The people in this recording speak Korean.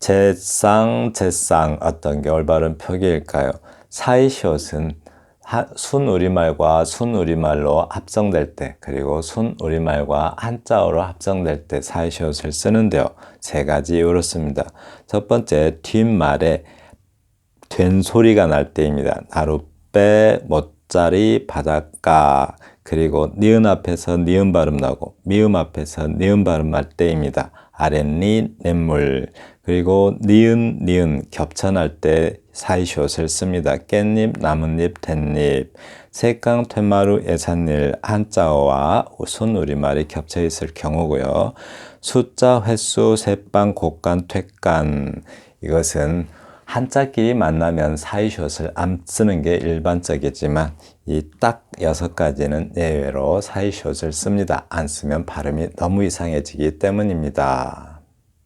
제쌍, 제쌍 어떤 게 올바른 표기일까요? 사이시옷은 하- 순우리말과 순 우리말로 합성될 때 그리고 순 우리말과 한자어로 합성될 때 사이시옷을 쓰는데요. 세 가지 이유로 씁니다. 첫 번째 뒷말에 된 소리가 날 때입니다. 나룻배, 못자리, 바닷가 그리고 니은 앞에서 니은 발음 나고 미음 앞에서 니은 발음 날 때입니다. 아랫니, 냇물 그리고 니은, 니은 겹쳐날 때 사이시옷을 씁니다. 깻잎, 나뭇잎, 댄잎 색강, 퇴마루, 예산일 한자어와 순우리말이 겹쳐 있을 경우고요. 숫자, 횟수, 새빵, 곡간, 퇴간 이것은 한자끼리 만나면 사이숏을 안 쓰는 게 일반적이지만 이 딱 여섯 가지는 예외로 사이숏을 씁니다. 안 쓰면 발음이 너무 이상해지기 때문입니다.